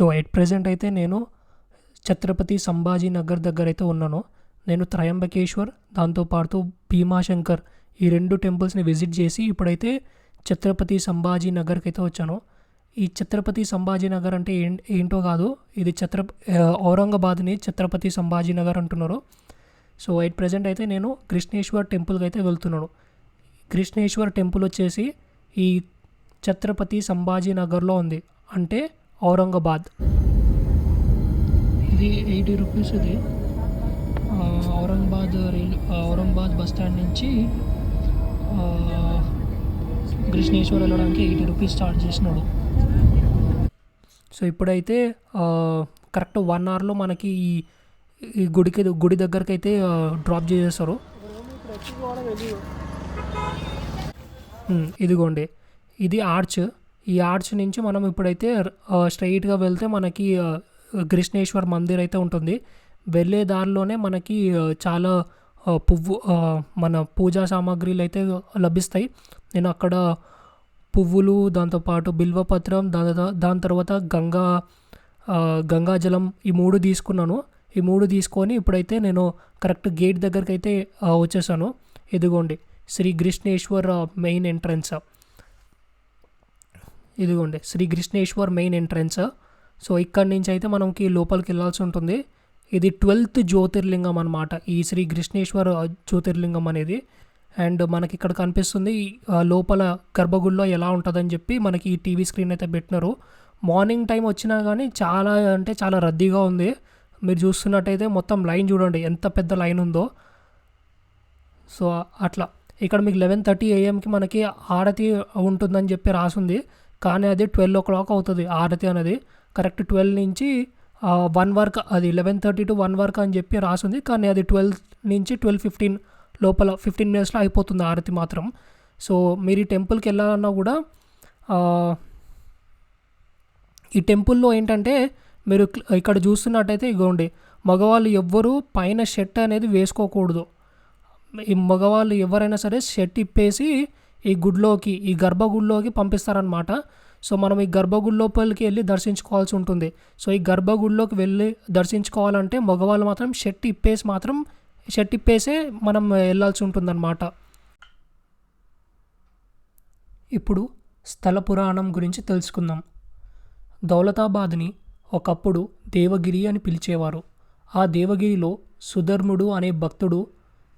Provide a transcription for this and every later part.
So at present అయితే నేను ఛత్రపతి సంభాజీ నగర్ దగ్గర అయితే ఉన్నాను. నేను త్రయంబకేశ్వర్ దాంతోపాటు భీమాశంకర్ ఈ రెండు టెంపుల్స్ని విజిట్ చేసి ఇప్పుడైతే ఛత్రపతి సంభాజీ నగర్కి అయితే వచ్చాను. ఈ ఛత్రపతి సంభాజీ నగర్ అంటే ఏం ఏంటో కాదు. ఇది ఛత్ర ఔరంగాబాద్ని ఛత్రపతి సంభాజీ నగర్ అంటున్నారు. సో ఎట్ ప్రజెంట్ అయితే నేను కృష్ణేశ్వర్ టెంపుల్కి అయితే వెళ్తున్నాను. కృష్ణేశ్వర్ టెంపుల్ వచ్చేసి ఈ ఛత్రపతి సంభాజీ నగర్లో ఉంది. అంటే ఔరంగాబాద్. ఇది ఎయిటీ రూపీస్ ఇది. Aurangabad rail Aurangabad bus stand నుంచి కృష్ణేశ్వర్ వెళ్ళడానికి ఎయిటీ రూపీస్ చార్జ్ చేసినాడు. సో ఇప్పుడైతే కరెక్ట్ వన్ అవర్లో మనకి ఈ ఈ గుడికి గుడి దగ్గరికి అయితే డ్రాప్ చేసేస్తారు. ఇదిగోండి. ఇది ఆర్చ్. ఈ ఆర్చ్ నుంచి మనం ఇప్పుడైతే స్ట్రైట్గా వెళ్తే మనకి కృష్ణేశ్వర్ మందిర్ అయితే ఉంటుంది. వెళ్ళే దారిలోనే మనకి చాలా పువ్వు మన పూజా సామాగ్రిలు అయితే లభిస్తాయి. నేను అక్కడ పువ్వులు దాంతోపాటు బిల్వపత్రం దాని దాని తర్వాత గంగా గంగాజలం ఈ మూడు తీసుకున్నాను. ఈ మూడు తీసుకొని ఇప్పుడైతే నేను కరెక్ట్ గేట్ దగ్గరికి అయితే వచ్చేసాను. ఇదిగోండి శ్రీ కృష్ణేశ్వర్ మెయిన్ ఎంట్రన్స్. ఇదిగోండి Shri Krishneshwar main entrance. So ఇక్కడి నుంచి అయితే మనకి లోపలికి వెళ్ళాల్సి ఉంటుంది. ఇది ట్వెల్త్ జ్యోతిర్లింగం అనమాట ఈ శ్రీ కృష్ణేశ్వర జ్యోతిర్లింగం అనేది. అండ్ మనకి ఇక్కడ కనిపిస్తుంది లోపల గర్భగుడిలో ఎలా ఉంటుందని చెప్పి మనకి ఈ టీవీ స్క్రీన్ అయితే పెట్టినారు. మార్నింగ్ టైం వచ్చినా కానీ చాలా అంటే చాలా రద్దీగా ఉంది. మీరు చూస్తున్నట్టయితే మొత్తం లైన్ చూడండి ఎంత పెద్ద లైన్ ఉందో. సో అట్లా. ఇక్కడ మీకు లెవెన్ థర్టీ ఏఎంకి మనకి ఆడతి ఉంటుందని చెప్పి రాసుంది. కానీ అది ట్వెల్వ్ ఓ క్లాక్ అవుతుంది. ఆరతి అనేది కరెక్ట్ ట్వెల్వ్ నుంచి వన్ వర్క్ అది eleven thirty to one work అని చెప్పి రాసింది. కానీ అది ట్వెల్వ్ నుంచి ట్వెల్వ్ ఫిఫ్టీన్ లోపల ఫిఫ్టీన్ మినిట్స్లో అయిపోతుంది ఆరతి మాత్రం. సో మీరు ఈ టెంపుల్కి వెళ్ళాలన్నా కూడా ఈ టెంపుల్లో ఏంటంటే మీరు ఇక్కడ చూస్తున్నట్టయితే ఇగోండి. మగవాళ్ళు ఎవ్వరూ పైన షర్ట్ అనేది వేసుకోకూడదు. ఈ మగవాళ్ళు ఎవరైనా సరే షర్ట్ ఇప్పేసి ఈ గుడిలోకి ఈ గర్భగుడిలోకి పంపిస్తారనమాట సో మనం ఈ గర్భగుడి లోపలికి వెళ్ళి దర్శించుకోవాల్సి ఉంటుంది. సో ఈ గర్భగుడిలోకి వెళ్ళి దర్శించుకోవాలంటే మగవాళ్ళు మాత్రం షర్ట్ ఇప్పేసి మాత్రం షర్ట్ ఇప్పేసే మనం వెళ్ళాల్సి ఉంటుందన్నమాట. ఇప్పుడు స్థల పురాణం గురించి తెలుసుకుందాం. దౌలతాబాద్ని ఒకప్పుడు దేవగిరి అని పిలిచేవారు. ఆ దేవగిరిలో సుధర్ముడు అనే భక్తుడు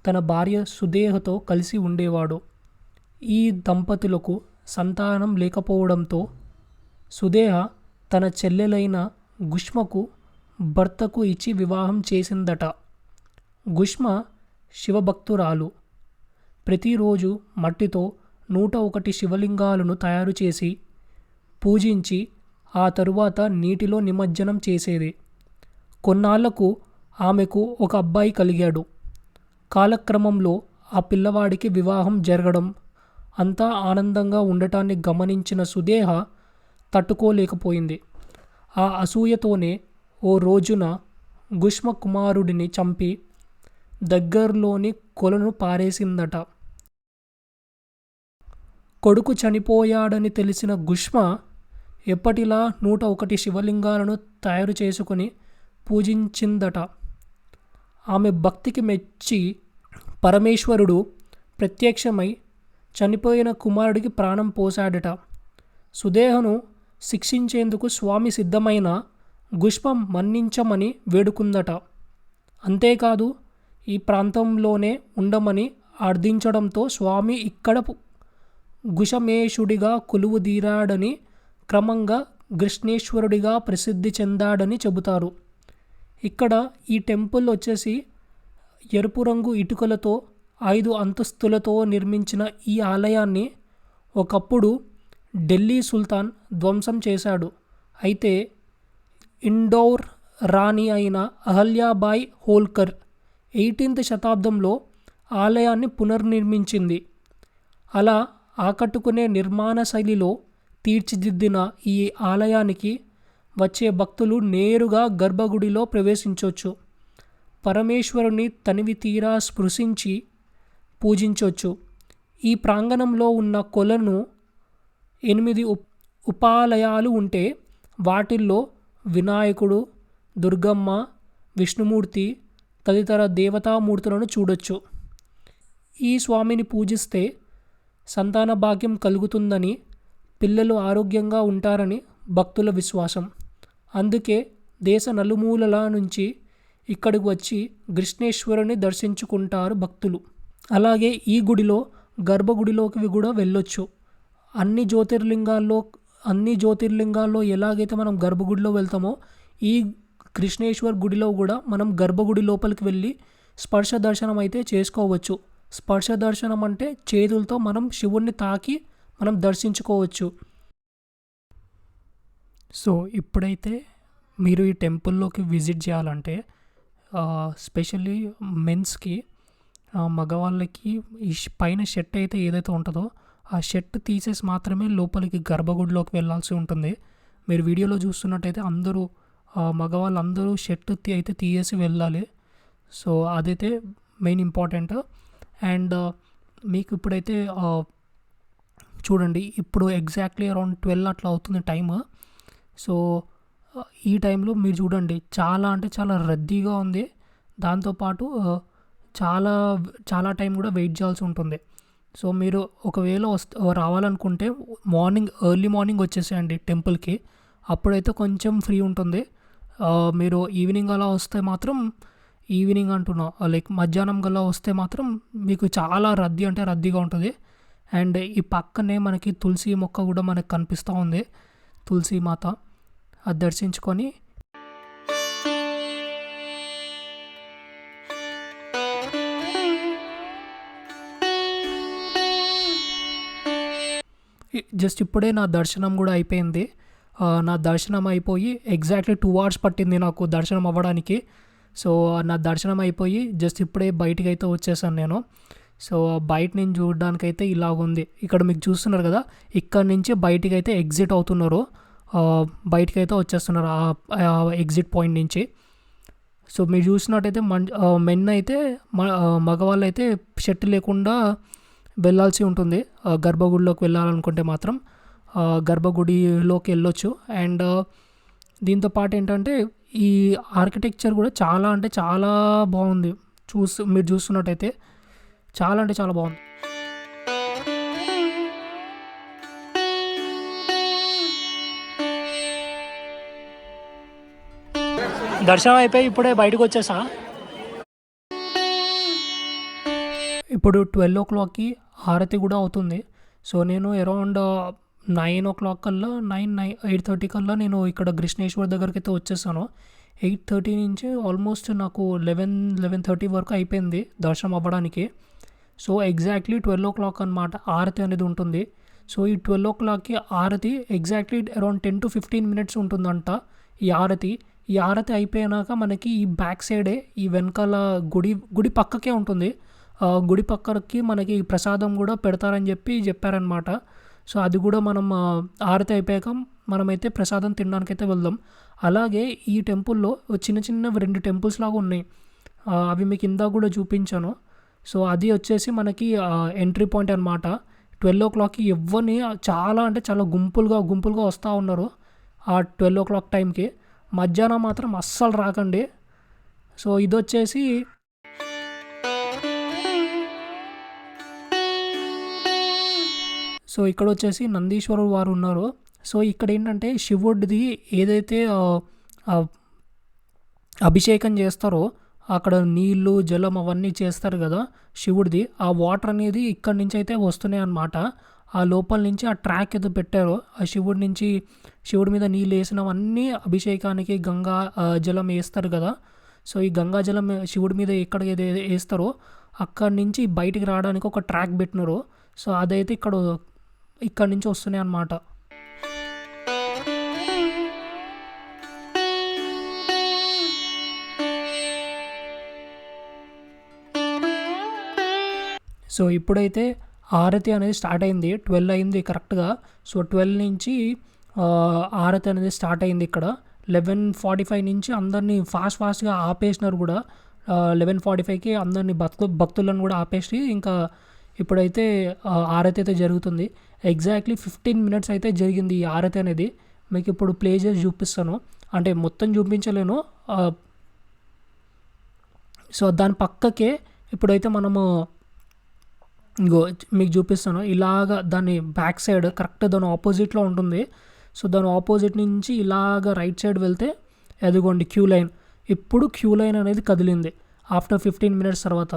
తన భార్య సుదేహతో కలిసి ఉండేవాడు. ఈ దంపతులకు సంతానం లేకపోవడంతో సుదేహ తన చెల్లెలైన గుష్మకు భర్తకు ఇచ్చి వివాహం చేసిందట. గుష్మ శివభక్తురాలు. ప్రతిరోజు మట్టితో నూట ఒకటి శివలింగాలను తయారు చేసి పూజించి ఆ తరువాత నీటిలో నిమజ్జనం చేసేది. కొన్నాళ్ళకు ఆమెకు ఒక అబ్బాయి కలిగాడు. కాలక్రమంలో ఆ పిల్లవాడికి వివాహం జరగడం అంతా ఆనందంగా ఉండటాన్ని గమనించిన సుదేహ తట్టుకోలేకపోయింది. ఆ అసూయతోనే ఓ రోజున గుష్మ కుమారుడిని చంపి దగ్గరలోని కొలను పారేసిందట. కొడుకు చనిపోయాడని తెలిసిన గుష్మ ఎప్పటిలా నూట ఒకటి శివలింగాలను తయారు చేసుకుని పూజించిందట. ఆమె భక్తికి మెచ్చి పరమేశ్వరుడు ప్రత్యక్షమై చనిపోయిన కుమారుడికి ప్రాణం పోశాడట. సుదేహను శిక్షించేందుకు స్వామి సిద్ధమైన గుష్పం మన్నించమని వేడుకుందట. అంతేకాదు ఈ ప్రాంతంలోనే ఉండమని అర్థించడంతో స్వామి ఇక్కడ గుషమేషుడిగా కొలువుదీరాడని క్రమంగా కృష్ణేశ్వరుడిగా ప్రసిద్ధి చెందాడని చెబుతారు. ఇక్కడ ఈ టెంపుల్ వచ్చేసి ఎరుపు రంగు ఇటుకలతో ఐదు అంతస్తులతో నిర్మించిన ఈ ఆలయాన్ని ఒకప్పుడు ఢిల్లీ సుల్తాన్ ధ్వంసం చేశాడు. అయితే ఇండోర్ రాణి అయిన అహల్యాబాయ్ హోల్కర్ ఎయిటీన్త్ శతాబ్దంలో ఆలయాన్ని పునర్నిర్మించింది. అలా ఆకట్టుకునే నిర్మాణ శైలిలో తీర్చిదిద్దిన ఈ ఆలయానికి వచ్చే భక్తులు నేరుగా గర్భగుడిలో ప్రవేశించవచ్చు పరమేశ్వరుని తనివి తీరా స్పృశించి పూజించవచ్చు ఈ ప్రాంగణంలో ఉన్న కొలను ఎనిమిది ఉప ఉపాలయాలు ఉంటే వాటిల్లో వినాయకుడు దుర్గమ్మ విష్ణుమూర్తి తదితర దేవతామూర్తులను చూడొచ్చు. ఈ స్వామిని పూజిస్తే సంతాన భాగ్యం కలుగుతుందని పిల్లలు ఆరోగ్యంగా ఉంటారని భక్తుల విశ్వాసం. అందుకే దేశ నలుమూలల నుంచి ఇక్కడికి వచ్చి కృష్ణేశ్వరుని దర్శించుకుంటారు భక్తులు. అలాగే ఈ గుడిలో గర్భగుడిలోకి కూడా వెళ్ళొచ్చు. అన్ని జ్యోతిర్లింగాల్లో అన్ని జ్యోతిర్లింగాల్లో ఎలాగైతే మనం గర్భగుడిలో వెళ్తామో ఈ కృష్ణేశ్వర్ గుడిలో కూడా మనం గర్భగుడి లోపలికి వెళ్ళి స్పర్శ దర్శనం అయితే చేసుకోవచ్చు. స్పర్శ దర్శనం అంటే చేతులతో మనం శివుణ్ణి తాకి మనం దర్శించుకోవచ్చు. సో ఇప్పుడైతే మీరు ఈ టెంపుల్లోకి విజిట్ చేయాలంటే స్పెషల్లీ మెన్స్కి మగవాళ్ళకి ఈ పైన షర్ట్ అయితే ఏదైతే ఉంటుందో ఆ షర్ట్ తీసేసి మాత్రమే లోపలికి గర్భగుడిలోకి వెళ్ళాల్సి ఉంటుంది. మీరు వీడియోలో చూస్తున్నట్టయితే అందరూ మగవాళ్ళు మగవాళ్ళందరూ షర్ట్ తీ- అయితే తీసేసి వెళ్ళాలి. సో అదైతే మెయిన్ ఇంపార్టెంట్. అండ్ మీకు ఇప్పుడైతే చూడండి ఇప్పుడు ఎగ్జాక్ట్లీ అరౌండ్ ట్వెల్వ్ అట్లా అవుతుంది టైమ్. సో ఈ టైంలో మీరు చూడండి చాలా అంటే చాలా రద్దీగా ఉంది. దాంతోపాటు చాలా చాలా టైం కూడా వెయిట్ చేయాల్సి ఉంటుంది. సో మీరు ఒకవేళ వస్తే రావాలనుకుంటే మార్నింగ్ ఎర్లీ మార్నింగ్ వచ్చేసేయండి టెంపుల్కి. అప్పుడైతే కొంచెం ఫ్రీ ఉంటుంది. మీరు ఈవినింగ్ అలా వస్తే మాత్రం ఈవినింగ్ అంటున్నా లైక్ మధ్యాహ్నం గల్లా వస్తే మాత్రం మీకు చాలా రద్దీ అంటే రద్దీగా ఉంటుంది. అండ్ ఈ పక్కనే మనకి తులసి మొక్క కూడా మనకు కనిపిస్తూ ఉంది. తులసి మాత. అది దర్శించుకొని జస్ట్ ఇప్పుడే నా దర్శనం కూడా అయిపోయింది. నా దర్శనం అయిపోయి ఎగ్జాక్ట్లీ టూ అవర్స్ పట్టింది నాకు దర్శనం అవ్వడానికి. సో నా దర్శనం అయిపోయి జస్ట్ ఇప్పుడే బయటికి అయితే వచ్చేసాను నేను. సో బయట నుంచి చూడడానికైతే ఇలాగ ఉంది. ఇక్కడ మీకు చూస్తున్నారు కదా ఇక్కడ నుంచి బయటికి అయితే ఎగ్జిట్ అవుతున్నారు. బయటికి అయితే వచ్చేస్తున్నారు ఆ ఎగ్జిట్ పాయింట్ నుంచి. సో మీరు చూసినట్టయితే మన్ మెన్ అయితే మ- మగవాళ్ళు అయితే షర్ట్ లేకుండా వెళ్ళాల్సి ఉంటుంది. గర్భగుడిలోకి వెళ్ళాలనుకుంటే మాత్రం గర్భగుడిలోకి వెళ్ళొచ్చు. అండ్ దీంతో పాటు ఏంటంటే ఈ ఆర్కిటెక్చర్ కూడా చాలా అంటే చాలా బాగుంది. చూసి మీరు చూస్తున్నట్టయితే చాలా అంటే చాలా బాగుంది. దర్శనం అయిపోయి ఇప్పుడే బయటకు వచ్చేసా? ఇప్పుడు ట్వెల్వ్ ఓ క్లాక్కి హారతి కూడా అవుతుంది. సో నేను అరౌండ్ నైన్ ఓ క్లాక్ కల్లా నైన్ నైన్ ఎయిట్ థర్టీ కల్లా నేను ఇక్కడ కృష్ణేశ్వర్ దగ్గరికి అయితే వచ్చేసాను. ఎయిట్ థర్టీ నుంచి ఆల్మోస్ట్ నాకు లెవెన్ లెవెన్ థర్టీ వరకు అయిపోయింది దర్శనం అవ్వడానికి. So exactly twelve o'clock అనమాట ఆరతి అనేది ఉంటుంది. సో ఈ ట్వెల్వ్ ఓ క్లాక్కి aarti exactly around ten to fifteen minutes ఉంటుందంట ఈ ఆరతి ఈ ఆరతి అయిపోయినాక మనకి ఈ బ్యాక్ సైడే ఈ వెనకాల గుడి గుడి పక్కకే ఉంటుంది. గుడి పక్కనకి మనకి ప్రసాదం కూడా పెడతారని చెప్పి చెప్పారనమాట సో అది కూడా మనం ఆరతి అయిపోయాక మనమైతే ప్రసాదం తినడానికైతే వెళ్దాం. అలాగే ఈ టెంపుల్లో చిన్న చిన్న రెండు టెంపుల్స్ లాగా ఉన్నాయి. అవి మీకు ఇందా కూడా చూపించాను. సో అది వచ్చేసి మనకి ఎంట్రీ పాయింట్ అనమాట ట్వెల్వ్ ఓ క్లాక్కి ఇవ్వని చాలా అంటే చాలా గుంపులుగా గుంపులుగా వస్తూ ఉన్నారు ఆ ట్వెల్వ్ ఓ క్లాక్ టైంకి. మధ్యాహ్నం మాత్రం అస్సలు రాకండి. సో ఇది వచ్చేసి సో ఇక్కడ వచ్చేసి నందీశ్వరుడు వారు ఉన్నారు. సో ఇక్కడ ఏంటంటే శివుడిది ఏదైతే అభిషేకం చేస్తారో అక్కడ నీళ్ళు జలం అవన్నీ చేస్తారు కదా శివుడిది ఆ వాటర్ అనేది ఇక్కడి నుంచి అయితే వస్తున్నాయి అన్నమాట. ఆ లోపల నుంచి ఆ ట్రాక్ ఏదో పెట్టారో ఆ శివుడి నుంచి శివుడి మీద నీళ్ళు వేసినవన్నీ అభిషేకానికి గంగా జలం వేస్తారు కదా. సో ఈ గంగా జలం శివుడి మీద ఎక్కడ ఏది వేస్తారో అక్కడి నుంచి బయటికి రావడానికి ఒక ట్రాక్ పెట్టినారు. సో అదైతే ఇక్కడ ఇక్కడ నుంచి వస్తున్నాయి అన్నమాట. సో ఇప్పుడైతే ఆరతి అనేది స్టార్ట్ అయింది. ట్వెల్వ్ అయింది కరెక్ట్గా. సో ట్వెల్వ్ నుంచి ఆరతి అనేది స్టార్ట్ అయింది ఇక్కడ. లెవెన్ ఫార్టీ ఫైవ్ నుంచి అందరినీ ఫాస్ట్ ఫాస్ట్గా ఆపేసినారు కూడా. లెవెన్ ఫార్టీ ఫైవ్కి అందరినీ భక్తు భక్తులను కూడా ఆపేసి ఇంకా ఇప్పుడైతే ఆరతి అయితే జరుగుతుంది. ఎగ్జాక్ట్లీ ఫిఫ్టీన్ మినిట్స్ అయితే జరిగింది ఈ ఆరతి అనేది. మీకు ఇప్పుడు ప్లే చేసి చూపిస్తాను. అంటే మొత్తం చూపించలేను. సో దాని పక్కకే ఇప్పుడైతే మనము ఇంకో మీకు చూపిస్తాను. ఇలాగ దాని బ్యాక్ సైడ్ కరెక్ట్ దాని ఆపోజిట్లో ఉంటుంది. సో దాని ఆపోజిట్ నుంచి ఇలాగ రైట్ సైడ్ వెళ్తే ఎదుగోండి క్యూ లైన్ ఇప్పుడు క్యూ లైన్ అనేది కదిలింది. ఆఫ్టర్ ఫిఫ్టీన్ మినిట్స్ తర్వాత.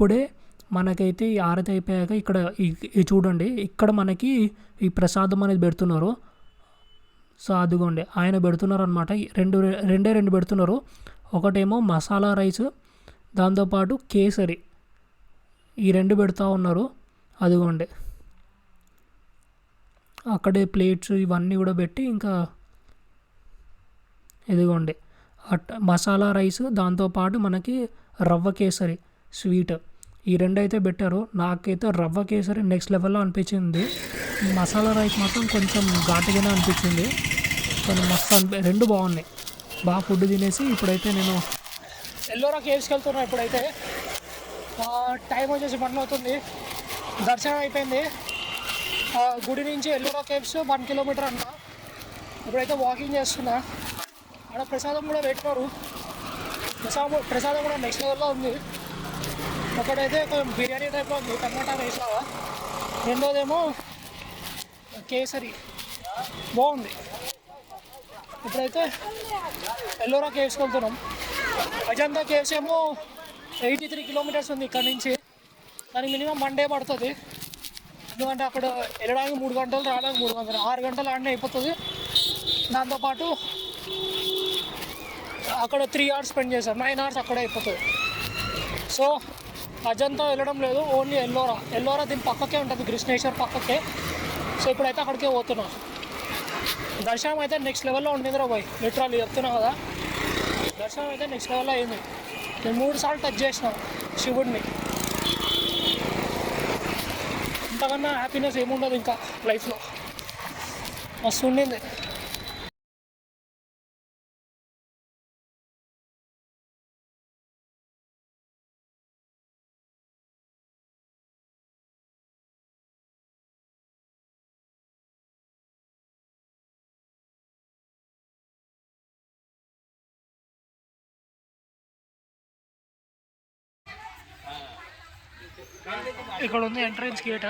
ఇప్పుడే మనకైతే ఈ ఆరతి అయిపోయాక ఇక్కడ ఈ- చూడండి ఇక్కడ మనకి ఈ ప్రసాదం అనేది పెడుతున్నారు. సో అదిగోండి ఆయన పెడుతున్నారు అనమాట రెండు రెండే రెండు పెడుతున్నారు. ఒకటేమో మసాలా రైస్ దాంతోపాటు కేసరి. ఈ రెండు పెడతా ఉన్నారు. అదిగోండి అక్కడే ప్లేట్స్ ఇవన్నీ కూడా పెట్టి ఇంకా ఇదిగోండి అట్ మసాలా రైస్ దాంతోపాటు మనకి రవ్వ కేసరి స్వీట్. ఈ రెండు అయితే పెట్టారు నాకైతే రవ్వ కేసరి నెక్స్ట్ లెవెల్లో అనిపించింది. మసాలా రైస్ మాత్రం కొంచెం ఘాటుగానే అనిపించింది. కొంచెం మస్తు అనిపి రెండు బాగున్నాయి. బాగా ఫుడ్ తినేసి ఇప్పుడైతే నేను ఎల్లోరా కేవ్స్కి వెళ్తున్నా ఇప్పుడైతే. టైం వచ్చేసి పని అవుతుంది. దర్శనం అయిపోయింది. ఆ, గుడి నుంచి ఎల్లోరా కేవ్స్ వన్ కిలోమీటర్ అంట. ఇప్పుడైతే వాకింగ్ చేస్తున్నా. అక్కడ ప్రసాదం కూడా పెట్టినారు ప్రసాదం ప్రసాదం కూడా నెక్స్ట్ లెవెల్లో ఉంది. ఒకటైతే కొంచెం బిర్యానీ టైప్లో ఉంది టమాటా రైస్ రెండోదేమో కేసరి. బాగుంది. ఇప్పుడైతే ఎల్లోరా కేవ్స్కి వెళ్తున్నాం. అజంతా కేవ్స్ ఏమో ఎయిటీ త్రీ కిలోమీటర్స్ ఉంది ఇక్కడ నుంచి. దానికి మినిమం వన్ డే పడుతుంది. ఎందుకంటే అక్కడ వెళ్ళడానికి మూడు గంటలు రావడానికి మూడు గంటలు ఆరు గంటలు ఆడనే అయిపోతుంది. దాంతోపాటు అక్కడ త్రీ అవర్స్ స్పెండ్ చేశాం నైన్ అవర్స్ అక్కడే అయిపోతుంది. సో అజంతా వెళ్ళడం లేదు ఓన్లీ ఎల్లోరా. ఎల్లోరా దీని పక్కకే ఉంటుంది కృష్ణేశ్వర్ పక్కకే. సో ఇప్పుడైతే అక్కడికే పోతున్నా. దర్శనం అయితే నెక్స్ట్ లెవెల్లో ఉండిందిరా పోయి లిటరల్ చెప్తున్నా కదా. దర్శనం అయితే నెక్స్ట్ లెవెల్లో అయింది. నేను మూడు సార్లు టచ్ చేసిన శివుడిని. ఇంతకన్నా హ్యాపీనెస్ ఏముండదు ఇంకా లైఫ్లో మస్తు ఉండింది. ఇక్కడ ఉంది ఎంట్రన్స్ గేట్.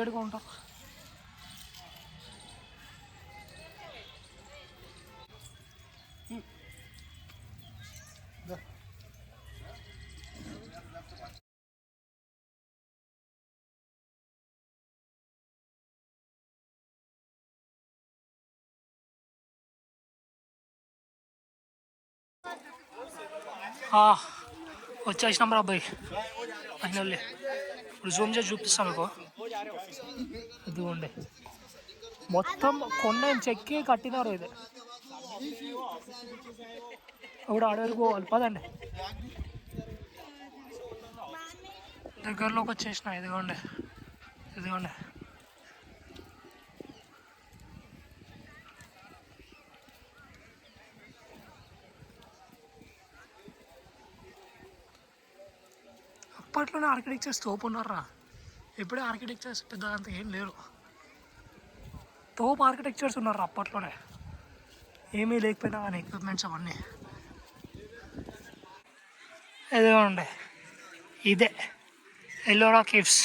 ఏడుగా ఉంటాం. వచ్చేసినాం రా అబ్బాయి. ఫైనల్లీ ఇప్పుడు జూమ్ చేసి చూపిస్తాను మీకు ఇదిగోండి. మొత్తం కొండ చెక్కి కట్టినారు ఇది. ఇప్పుడు అడవికి పోవాలి. పదండి. దగ్గరలోకి వచ్చేసిన. ఇదిగోండి. ఇదిగోండి. అప్పట్లోనే ఆర్కిటెక్చర్స్ తోపు ఉన్నారా ఇప్పుడే ఆర్కిటెక్చర్స్ పెద్ద అంత ఏం లేరు. తోపు ఆర్కిటెక్చర్స్ ఉన్నారు అప్పట్లోనే. ఏమీ లేకపోయినా కానీ ఎక్విప్మెంట్స్ అవన్నీ. ఇదిగోండి ఇదే. ఎల్లోరా కేవ్స్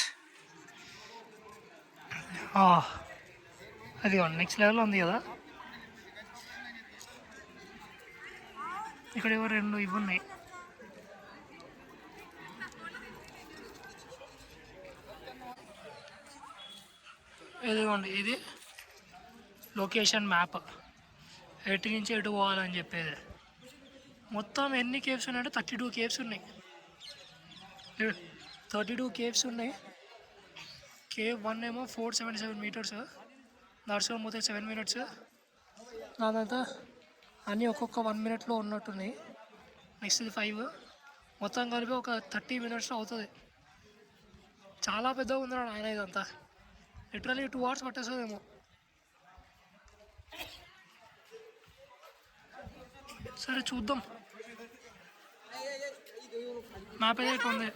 అది నెక్స్ట్ లెవెల్ ఉంది కదా. ఇక్కడ ఎవరు రెండు ఇవి ఉన్నాయి. ఇదిగోండి ఇది లొకేషన్ మ్యాప్. ఎటు నుంచి ఎటు పోవాలని చెప్పేది. మొత్తం ఎన్ని కేవ్స్ ఉన్నాయంటే థర్టీ టూ కేవ్స్ ఉన్నాయి. థర్టీ టూ కేవ్స్ ఉన్నాయి. కేవ్ వన్ ఏమో ఫోర్ సెవెంటీ సెవెన్ మీటర్స్ నడుచుకొని పోతే సెవెన్ మినిట్స్ అదంతా అన్నీ ఒక్కొక్క వన్ మినిట్లో ఉన్నట్టున్నాయి. నెక్స్ట్ ఇది ఫైవ్ మొత్తం కలిపి ఒక థర్టీ మినిట్స్లో అవుతుంది. చాలా పెద్దగా ఉంది ఆయన ఇదంతా. లిటరలీ టూ అవర్స్ పట్టేస్తుందేమో. సరే చూద్దాం. మ్యాప్ అయితే ఉంది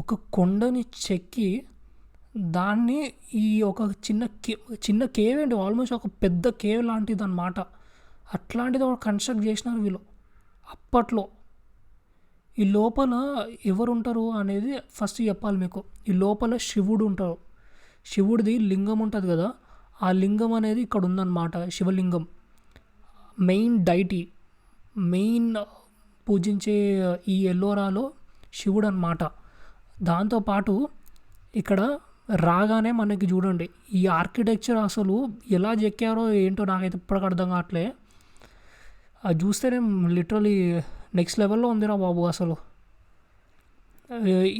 ఒక కొండని చెక్కి దాన్ని ఈ ఒక చిన్న కే చిన్న కేవ్ అండి ఆల్మోస్ట్ ఒక పెద్ద కేవ్ లాంటిది అనమాట అట్లాంటిది ఒక కన్స్ట్రక్ట్ చేసినారు వీళ్ళు. అప్పట్లో. ఈ లోపల ఎవరు ఉంటారు అనేది ఫస్ట్ చెప్పాలి మీకు. ఈ లోపల శివుడు ఉంటారు శివుడిది లింగం ఉంటుంది కదా ఆ లింగం అనేది ఇక్కడ ఉందన్నమాట శివలింగం. మెయిన్ డైటీ మెయిన్ పూజించే ఈ ఎల్లోరాలో శివుడు అనమాట దాంతోపాటు ఇక్కడ రాగానే మనకి చూడండి ఈ ఆర్కిటెక్చర్ అసలు ఎలా చెక్కారో ఏంటో నాకైతే ఇప్పటికి అర్థం కావట్లే. అది చూస్తేనే లిటరలీ నెక్స్ట్ లెవెల్లో ఉందిరా బాబు అసలు.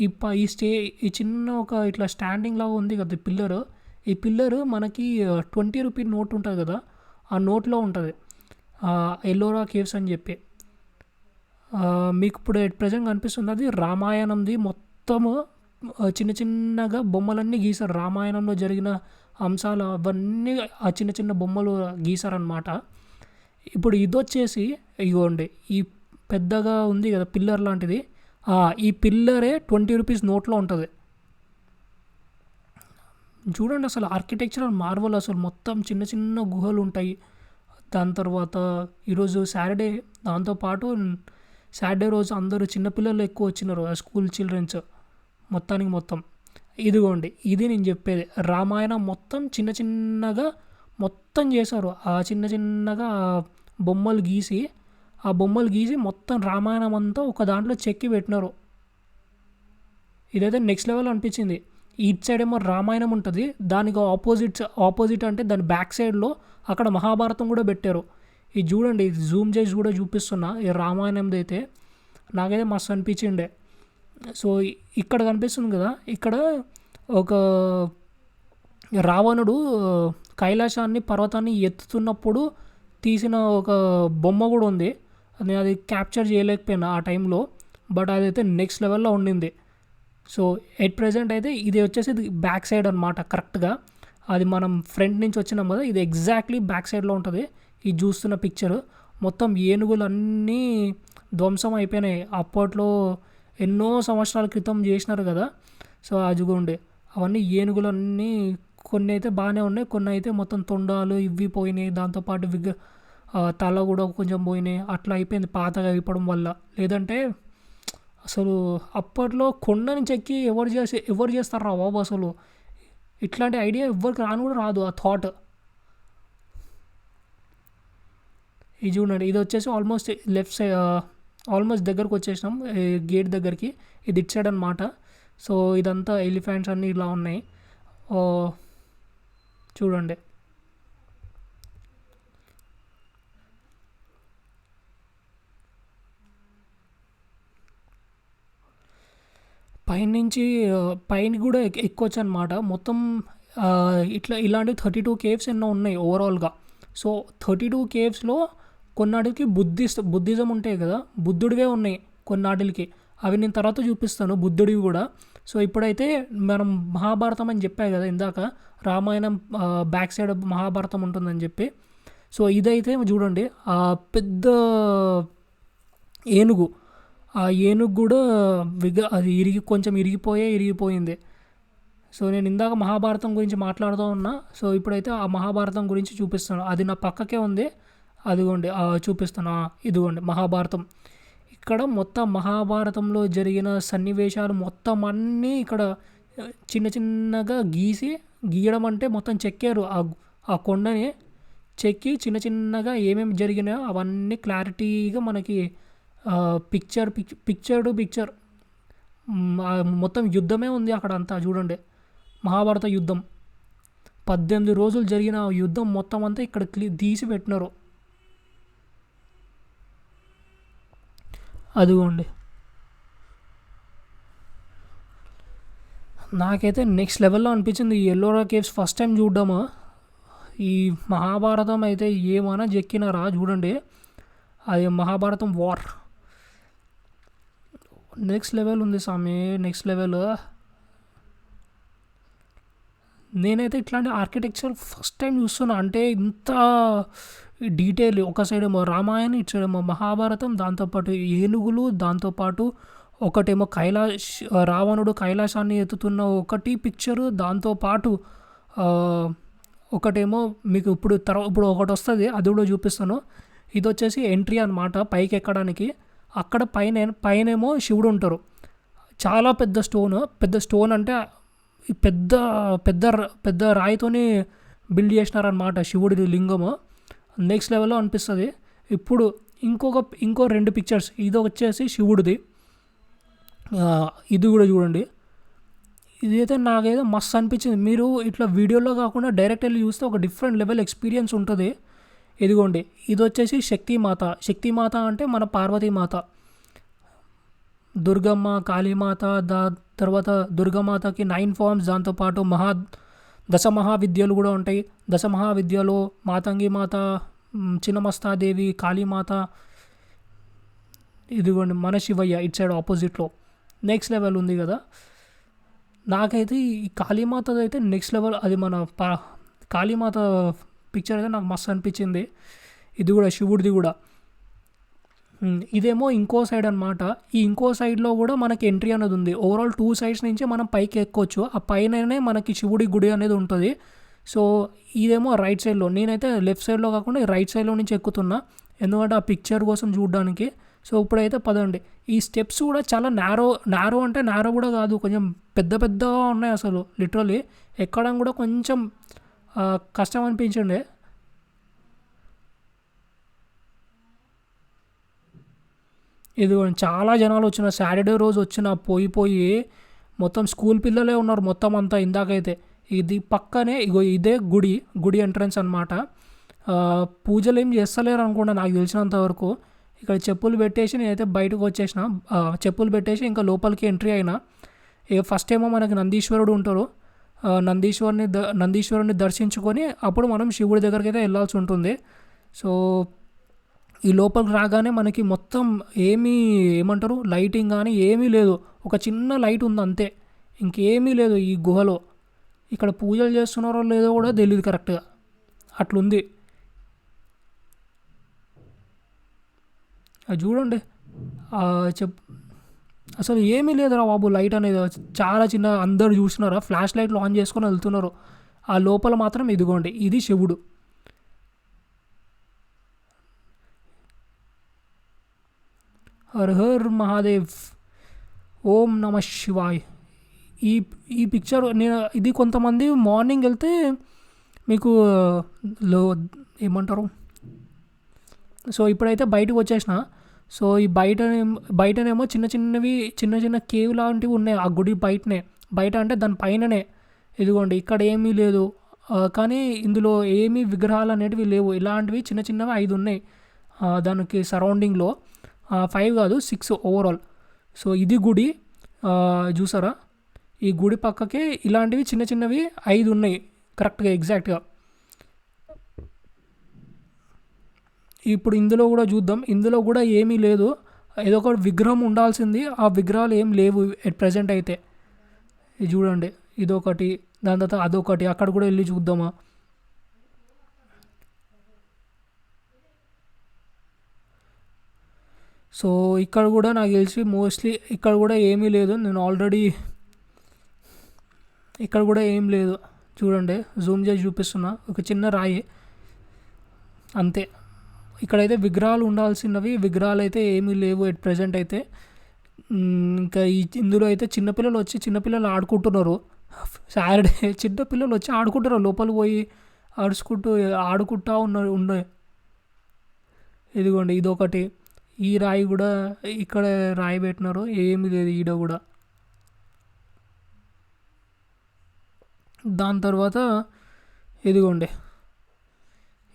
ఈ ఈ స్టే ఈ చిన్న ఒక ఇట్లా స్టాండింగ్ లాగా ఉంది కదా పిల్లరు పిల్లర్ ఈ పిల్లర్ మనకి ట్వంటీ రూపీ నోట్ ఉంటుంది కదా ఆ నోట్లో ఉంటుంది. ఎల్లోరా కేవ్స్ అని చెప్పి. మీకు ఇప్పుడు ఎట్ ప్రజెంట్ కనిపిస్తుంది అది రామాయణంది మొత్తము చిన్న చిన్నగా బొమ్మలన్నీ గీసారు. రామాయణంలో జరిగిన అంశాలు అవన్నీ ఆ చిన్న చిన్న బొమ్మలు గీసారనమాట ఇప్పుడు ఇది వచ్చేసి ఇగోండి ఈ పెద్దగా ఉంది కదా పిల్లర్ లాంటిది. ఈ పిల్లరే ట్వంటీ రూపీస్ నోట్లో ఉంటుంది. చూడండి అసలు ఆర్కిటెక్చరల్ మార్వల్ అసలు మొత్తం చిన్న చిన్న గుహలు ఉంటాయి. దాని తర్వాత ఈరోజు సాటర్డే దాంతోపాటు సాటర్డే రోజు అందరూ చిన్నపిల్లలు ఎక్కువ వచ్చినారు ఆ స్కూల్ చిల్డ్రన్స్ మొత్తానికి మొత్తం. ఇదిగోండి ఇది నేను చెప్పేది. రామాయణం మొత్తం చిన్న చిన్నగా మొత్తం చేశారు. ఆ చిన్న చిన్నగా బొమ్మలు గీసి ఆ బొమ్మలు గీసి మొత్తం రామాయణం అంతా ఒక దాంట్లో చెక్కి పెట్టినారు. ఇదైతే నెక్స్ట్ లెవెల్ అనిపించింది. ఇటు సైడ్ ఏమో రామాయణం ఉంటుంది దానికి ఆపోజిట్ ఆపోజిట్ అంటే దాని బ్యాక్ సైడ్లో అక్కడ మహాభారతం కూడా పెట్టారు. ఇది చూడండి జూమ్ చేసి కూడా చూపిస్తున్నా ఈ రామాయణంది అయితే. నాకైతే మస్తు అనిపించిండే. సో ఇక్కడ కనిపిస్తుంది కదా ఇక్కడ ఒక రావణుడు కైలాసాన్ని పర్వతాన్ని ఎత్తుతున్నప్పుడు తీసిన ఒక బొమ్మ కూడా ఉంది. నేను అది క్యాప్చర్ చేయలేకపోయినా ఆ టైంలో బట్ అదైతే నెక్స్ట్ లెవెల్లో ఉండింది. సో ఎట్ ప్రజెంట్ అయితే ఇది వచ్చేసి ఇది బ్యాక్ సైడ్ అనమాట కరెక్ట్గా అది మనం ఫ్రంట్ నుంచి వచ్చినాం కదా ఇది ఎగ్జాక్ట్లీ బ్యాక్ సైడ్లో ఉంటుంది. ఇది చూస్తున్న పిక్చర్ మొత్తం ఏనుగులు అన్నీ ధ్వంసం అయిపోయినాయి. అప్పట్లో ఎన్నో సంవత్సరాల క్రితం చేసినారు కదా. సో అదిగోండి. అవన్నీ ఏనుగులన్నీ కొన్ని అయితే బాగానే ఉన్నాయి కొన్ని అయితే మొత్తం తొండాలు ఇవి పోయినాయి. దాంతోపాటు విగ తల కూడా కొంచెం పోయినాయి. అట్లా అయిపోయింది పాతగా అయిపోవడం వల్ల. లేదంటే అసలు అప్పట్లో కొండని చెక్కి ఎవరు చేసి ఎవరు చేస్తారు బాబు అసలు? ఇట్లాంటి ఐడియా ఎవరికి రాను కూడా రాదు ఆ థాట్ ఇది చూడండి. ఇది వచ్చేసి ఆల్మోస్ట్ లెఫ్ట్ సైడ్ ఆల్మోస్ట్ దగ్గరకు వచ్చేసినాం. గేట్ దగ్గరికి. ఇది ఇట్ సైడ్ అనమాట సో ఇదంతా ఎలిఫెంట్స్ అన్నీ ఇలా ఉన్నాయి. చూడండి. పైన నుంచి పైన కూడా ఎక్- ఎక్కొచ్చు అనమాట మొత్తం ఇట్లా ఇలాంటి థర్టీ టూ కేవ్స్ ఎన్నో ఉన్నాయి ఓవరాల్గా. సో థర్టీ టూ కేవ్స్లో కొన్నాటికి బుద్ధిస్ట్ బుద్ధిజం ఉంటాయి కదా బుద్ధుడివే ఉన్నాయి కొన్నాటికి అవి నేను తర్వాత చూపిస్తాను బుద్ధుడివి కూడా. సో ఇప్పుడైతే మనం మహాభారతం అని చెప్పా కదా ఇందాక రామాయణం బ్యాక్ సైడ్ మహాభారతం ఉంటుందని చెప్పి. సో ఇదైతే చూడండి పెద్ద ఏనుగు ఆ ఏనుగు కూడా విగ అది ఇరిగి కొంచెం ఇరిగిపోయే ఇరిగిపోయింది. సో నేను ఇందాక మహాభారతం గురించి మాట్లాడుతూ ఉన్నా. సో ఇప్పుడైతే ఆ మహాభారతం గురించి చూపిస్తాను అది నా పక్కకే ఉంది. అదిగోండి చూపిస్తాను ఇదిగోండి మహాభారతం. ఇక్కడ మొత్తం మహాభారతంలో జరిగిన సన్నివేశాలు మొత్తం అన్నీ ఇక్కడ చిన్న చిన్నగా గీసి గీయడం అంటే మొత్తం చెక్కారు. ఆ ఆ కొండని చెక్కి చిన్న చిన్నగా ఏమేమి జరిగినాయో అవన్నీ క్లారిటీగా మనకి picture pic picture to picture మొత్తం యుద్ధమే ఉంది అక్కడ అంతా చూడండి. మహాభారత యుద్ధం. పద్దెనిమిది రోజులు జరిగిన యుద్ధం మొత్తం అంతా ఇక్కడ క్లీ తీసి పెట్టినారు. అదిగోండి. నాకైతే నెక్స్ట్ లెవెల్లో అనిపించింది ఈ ఎల్లోరా కేవ్స్ ఫస్ట్ టైం చూడ్డము. ఈ మహాభారతం అయితే ఏమైనా చెక్కినారా చూడండి. అది మహాభారతం వార్ నెక్స్ట్ లెవెల్ ఉంది స్వామి నెక్స్ట్ లెవెల్ నేనైతే ఇట్లాంటి ఆర్కిటెక్చర్ ఫస్ట్ టైం చూస్తున్నా. అంటే ఇంత డీటెయిల్ ఒక సైడ్ ఏమో రామాయణం ఇటు సైడ్ ఏమో మహాభారతం దాంతోపాటు ఏనుగులు దాంతోపాటు ఒకటేమో కైలాష్ రావణుడు కైలాసాన్ని ఎత్తుతున్న ఒకటి పిక్చరు దాంతోపాటు ఒకటేమో మీకు ఇప్పుడు తర్వాత ఇప్పుడు ఒకటి వస్తుంది అది కూడా చూపిస్తాను. ఇది వచ్చేసి ఎంట్రీ అనమాట పైకి ఎక్కడానికి అక్కడ పైన పైనేమో శివుడు ఉంటారు. చాలా పెద్ద స్టోన్. పెద్ద స్టోన్ అంటే పెద్ద పెద్ద పెద్ద రాయితోని బిల్డ్ చేసినారనమాట శివుడి లింగము. నెక్స్ట్ లెవెల్లో అనిపిస్తుంది. ఇప్పుడు ఇంకొక ఇంకో రెండు పిక్చర్స్. ఇది వచ్చేసి శివుడిది. ఇది కూడా చూడండి. ఇదైతే నాకైతే మస్తు అనిపించింది. మీరు ఇట్లా వీడియోలో కాకుండా డైరెక్ట్ వెళ్ళి చూస్తే ఒక డిఫరెంట్ లెవెల్ ఎక్స్పీరియన్స్ ఉంటుంది. ఇదిగోండి ఇది వచ్చేసి శక్తిమాత. శక్తిమాత అంటే మన పార్వతీమాత. దుర్గమ్మ కాళీమాత దా తర్వాత దుర్గమాతకి నైన్ ఫార్మ్స్ దాంతోపాటు మహా దశ మహావిద్యలు కూడా ఉంటాయి. దశ మహావిద్యలో మాతంగి మాత చిన్నమస్తాదేవి కాళీమాత ఇదిగోండి మన శివయ్య ఇట్ సైడ్ ఆపోజిట్లో. నెక్స్ట్ లెవెల్ ఉంది కదా. నాకైతే ఈ కాళీమాతది అయితే నెక్స్ట్ లెవెల్ అది మన పా కాళీమాత పిక్చర్ అయితే నాకు మస్తు అనిపించింది. ఇది కూడా శివుడిది కూడా. ఇదేమో ఇంకో సైడ్ అనమాట ఈ ఇంకో సైడ్లో కూడా మనకి ఎంట్రీ అనేది ఉంది. ఓవరాల్ టూ సైడ్స్ నుంచి మనం పైకి ఎక్కొచ్చు. ఆ పైననే మనకి శివుడి గుడి అనేది ఉంటుంది. సో ఇదేమో రైట్ సైడ్లో నేనైతే లెఫ్ట్ సైడ్లో కాకుండా రైట్ సైడ్లో నుంచి ఎక్కుతున్నా. ఎందుకంటే ఆ పిక్చర్ కోసం చూడడానికి. సో ఇప్పుడైతే పదండి. ఈ స్టెప్స్ కూడా చాలా నారో నారో అంటే నారో కూడా కాదు. కొంచెం పెద్ద పెద్దగా ఉన్నాయి అసలు లిటరలీ ఎక్కడం కూడా కొంచెం కష్టం అనిపించండి. ఇది చాలా జనాలు వచ్చిన సాటర్డే రోజు వచ్చిన పోయి పోయి మొత్తం స్కూల్ పిల్లలే ఉన్నారు మొత్తం అంతా ఇందాకైతే. ఇది పక్కనే ఇగో ఇదే గుడి గుడి ఎంట్రన్స్ అనమాట పూజలు ఏం చేస్తలేరు అనుకుంటా నాకు తెలిసినంత వరకు. ఇక్కడ చెప్పులు పెట్టేసి నేనైతే బయటకు వచ్చేసిన. చెప్పులు పెట్టేసి ఇంకా లోపలికి ఎంట్రీ అయినా. ఇక ఫస్ట్ ఏమో మనకి నందీశ్వరుడు ఉంటారు నందీశ్వరుని ద నందీశ్వరుని దర్శించుకొని అప్పుడు మనం శివుడి దగ్గరికి అయితే వెళ్ళాల్సి ఉంటుంది. సో ఈ లోపలికి రాగానే మనకి మొత్తం ఏమీ ఏమంటారు? లైటింగ్ కానీ ఏమీ లేదు. ఒక చిన్న లైట్ ఉంది అంతే. ఇంకేమీ లేదు ఈ గుహలో. ఇక్కడ పూజలు చేస్తున్నారో లేదో కూడా తెలియదు కరెక్ట్గా. అట్లుంది. అది చూడండి. చెప్ అసలు ఏమీ లేదురా బాబు లైట్ అనేది చాలా చిన్న అందరు చూస్తున్నారా? ఫ్లాష్ లైట్లు ఆన్ చేసుకొని వెళ్తున్నారు. ఆ లోపల మాత్రం ఇదిగోండి ఇది శివుడు. హర్ హర్ మహాదేవ్ ఓం నమ శివాయ్. ఈ ఈ పిక్చర్ నేను ఇది కొంతమంది మార్నింగ్ వెళ్తే మీకు లో ఏమంటారు? సో ఇప్పుడైతే బయటకు వచ్చేసిన. సో ఈ బయట బయటనేమో చిన్న చిన్నవి చిన్న చిన్న కేవ్ లాంటివి ఉన్నాయి ఆ గుడి బయటనే. బయట అంటే దాని పైననే. ఇదిగోండి ఇక్కడ ఏమీ లేదు. కానీ ఇందులో ఏమీ విగ్రహాలు అనేటివి లేవు. ఇలాంటివి చిన్న చిన్నవి ఐదు ఉన్నాయి. దానికి సరౌండింగ్లో. ఫైవ్ కాదు సిక్స్ ఓవరాల్. సో ఇది గుడి. చూసారా? ఈ గుడి పక్కకే ఇలాంటివి చిన్న చిన్నవి ఐదు ఉన్నాయి. కరెక్ట్గా ఎగ్జాక్ట్గా. ఇప్పుడు ఇందులో కూడా చూద్దాం. ఇందులో కూడా ఏమీ లేదు. ఏదో ఒక విగ్రహం ఉండాల్సింది. ఆ విగ్రహాలు ఏం లేవు ఎట్ ప్రజెంట్ అయితే. ఇది చూడండి. ఇదొకటి దాని తర్వాత అదొకటి. అక్కడ కూడా వెళ్ళి చూద్దామా? సో ఇక్కడ కూడా నాకు తెలిసి మోస్ట్లీ ఇక్కడ కూడా ఏమీ లేదు. నేను ఆల్రెడీ ఇక్కడ కూడా ఏం లేదు. చూడండి. జూమ్ చేసి చూపిస్తున్నా. ఒక చిన్న రాయి. అంతే. ఇక్కడైతే విగ్రహాలు ఉండాల్సినవి విగ్రహాలు అయితే ఏమీ లేవు ఎట్ ప్రజెంట్ అయితే. ఇంకా ఈ ఇందులో అయితే చిన్నపిల్లలు వచ్చి చిన్నపిల్లలు ఆడుకుంటున్నారు. సాటర్డే చిన్నపిల్లలు వచ్చి ఆడుకుంటున్నారు. లోపలికి పోయి ఆడుచుకుంటూ ఆడుకుంటా ఉన్న ఉన్నాయి ఇదిగోండి ఇదొకటి. ఈ రాయి కూడా ఇక్కడ రాయి పెట్టినారు. ఏమి లేదు ఈడ కూడా. దాని తర్వాత ఇదిగోండి.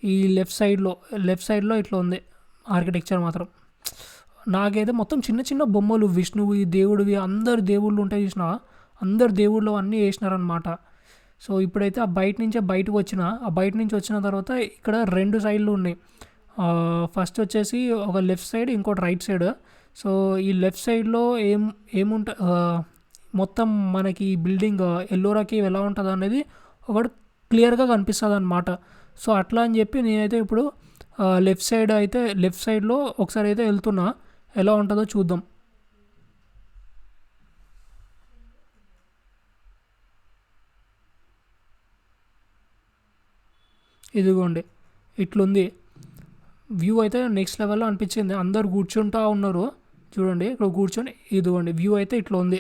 ఈ లెఫ్ట్ సైడ్లో లెఫ్ట్ సైడ్లో ఇట్లా ఉంది ఆర్కిటెక్చర్ మాత్రం. నాకైతే మొత్తం చిన్న చిన్న బొమ్మలు విష్ణువు దేవుడివి అందరు దేవుళ్ళు ఉంటాయి చూసిన అందరు దేవుళ్ళు అన్నీ వేసినారనమాట సో ఇప్పుడైతే ఆ బయట నుంచే బయటకు వచ్చిన ఆ బయట నుంచి వచ్చిన తర్వాత ఇక్కడ రెండు సైడ్లు ఉన్నాయి. ఫస్ట్ వచ్చేసి ఒక లెఫ్ట్ సైడ్ ఇంకోటి రైట్ సైడ్ సో ఈ లెఫ్ట్ సైడ్లో ఏం ఏముంట మొత్తం మనకి బిల్డింగ్ ఎల్లోరాకి ఎలా ఉంటుంది అనేది ఒకటి క్లియర్గా కనిపిస్తుంది అనమాట సో అట్లా అని చెప్పి నేనైతే ఇప్పుడు లెఫ్ట్ సైడ్ అయితే లెఫ్ట్ సైడ్లో ఒకసారి అయితే వెళ్తున్నా. ఎలా ఉంటుందో చూద్దాం. ఇదిగోండి ఇట్లుంది. వ్యూ అయితే నెక్స్ట్ లెవెల్లో అనిపించింది. అందరు కూర్చుంటా ఉన్నారు. చూడండి ఇక్కడ కూర్చొని ఇదిగోండి వ్యూ అయితే ఇట్లా ఉంది.